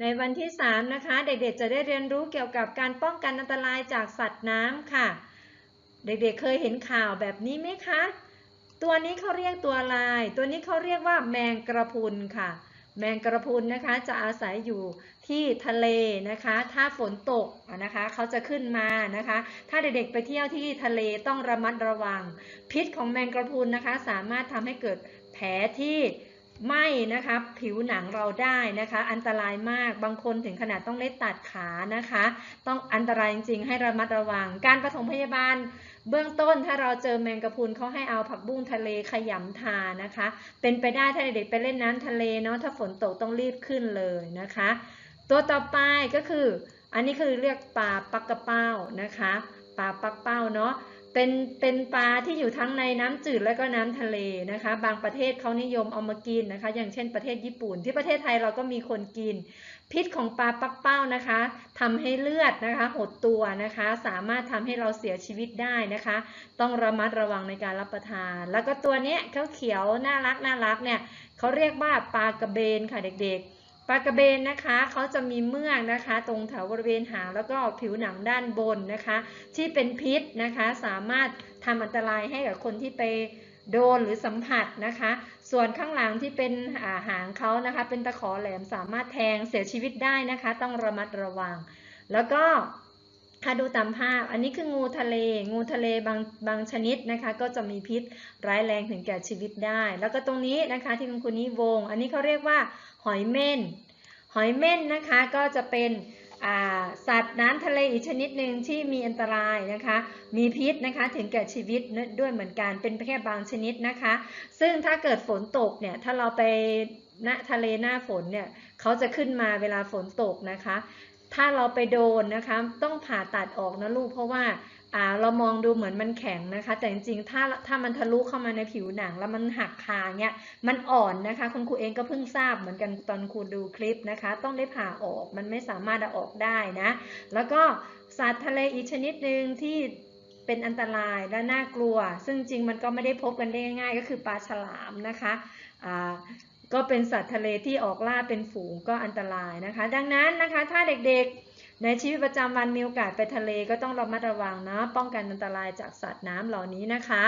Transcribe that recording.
ในวันที่ 3 นะคะ เด็กๆ จะได้เรียนรู้เกี่ยวกับการป้องกันอันตรายจากสัตว์น้ำค่ะ เด็กๆเคยเห็นข่าวแบบนี้ไหมคะ ตัวนี้เขาเรียกตัวอะไรตัวนี้เขาเรียกว่าแมงกระพุนค่ะ แมงกระพุนนะคะจะอาศัยอยู่ที่ทะเลนะคะ ถ้าฝนตกนะคะเขาจะขึ้นมานะคะ ถ้าเด็กๆไปเที่ยวที่ทะเลต้องระมัดระวัง พิษของแมงกระพุนนะคะ สามารถทำให้เกิดแผลที่ ไหมนะคะผิวหนังเราได้นะคะ อันตรายมากบางคนถึงขนาดต้องเล็ดตัดขานะคะ ต้องอันตรายจริงๆให้ระมัดระวัง การปฐมพยาบาล เบื้องต้นถ้าเราเจอแมงกะพรุนเขาให้เอาผักบุ้งทะเลขยำทานะคะ เป็นไปได้ถ้าเด็กไปเล่นน้ำทะเลเนาะถ้าฝนตกต้องรีบขึ้นเลยนะคะ ตัวต่อไปก็คือ อันนี้คือเรียกปลาปักกระเป้านะคะปลาปักเป้าเนาะ เป็นเป็นปลาที่อยู่ทั้งในน้ำจืดและก็น้ำทะเลนะคะ บางประเทศเขานิยมเอามากินนะคะ อย่างเช่นประเทศญี่ปุ่น ที่ประเทศไทยเราก็มีคนกิน พิษของปลาปักเป้านะคะทำให้เลือดนะคะ หดตัวนะคะ สามารถทำให้เราเสียชีวิตได้นะคะ ต้องระมัดระวังในการรับประทาน แล้วก็ตัวเนี้ยเขาเขียวน่ารักน่ารักเนี่ยเขาเรียกว่าปลากระเบนค่ะเด็กๆ ปลากระเบนนะคะเขาจะมีเมือกนะคะ ตรงแถวบริเวณหางแล้วก็ผิวหนังด้านบนนะคะ ที่เป็นพิษนะคะ สามารถทำอันตรายให้กับคนที่ไปโดนหรือสัมผัสนะคะ ส่วนข้างหลังที่เป็นาหางเขานะคะ เป็นตะขอแหลมสามารถแทงเสียชีวิตได้นะคะ ต้องระมัดระวัง แล้วก็ ถ้าดูตามภาพ อันนี้คืองูทะเล งูทะเลบางบางชนิดนะคะ ก็จะมีพิษร้ายแรงถึงแก่ชีวิตได้ แล้วก็ตรงนี้นะคะที่คุณครูนี้วง อันนี้เขาเรียกว่าหอยเม่น หอยเม่นนะคะก็จะเป็นสัตว์น้ำทะเลอีกชนิดหนึ่งที่มีอันตรายนะคะ มีพิษนะคะถึงแก่ชีวิตด้วยเหมือนกัน เป็นแค่บางชนิดนะคะ ซึ่งถ้าเกิดฝนตกเนี่ยถ้าเราไปณทะเลหน้าฝนเนี่ยเขาจะขึ้นมาเวลาฝนตกนะคะ ถ้าเราไปโดนนะคะ ต้องผ่าตัดออกนะลูก เพราะว่าเรามองดูเหมือนมันแข็งนะคะ แต่จริงๆ ถ้าถ้ามันทะลุเข้ามาในผิวหนัง แล้วมันหักคาเนี่ย มันอ่อนนะคะ คุณครูเองก็เพิ่งทราบเหมือนกันตอนครูดูคลิปนะคะ ต้องได้ผ่าออก มันไม่สามารถเอาออกได้นะ แล้วก็สัตว์ทะเลอีกชนิดหนึ่งที่เป็นอันตรายและน่ากลัว ซึ่งจริงมันก็ไม่ได้พบกันได้ง่ายๆก็คือปลาฉลามนะคะ ก็เป็นสัตว์ทะเลที่ออกล่าเป็นฝูงก็อันตรายนะคะ ดังนั้นนะคะถ้าเด็กๆ ในชีวิตประจำวันมีโอกาสไปทะเลก็ต้องระมัดระวังนะป้องกันอันตรายจากสัตว์น้ำเหล่านี้นะคะ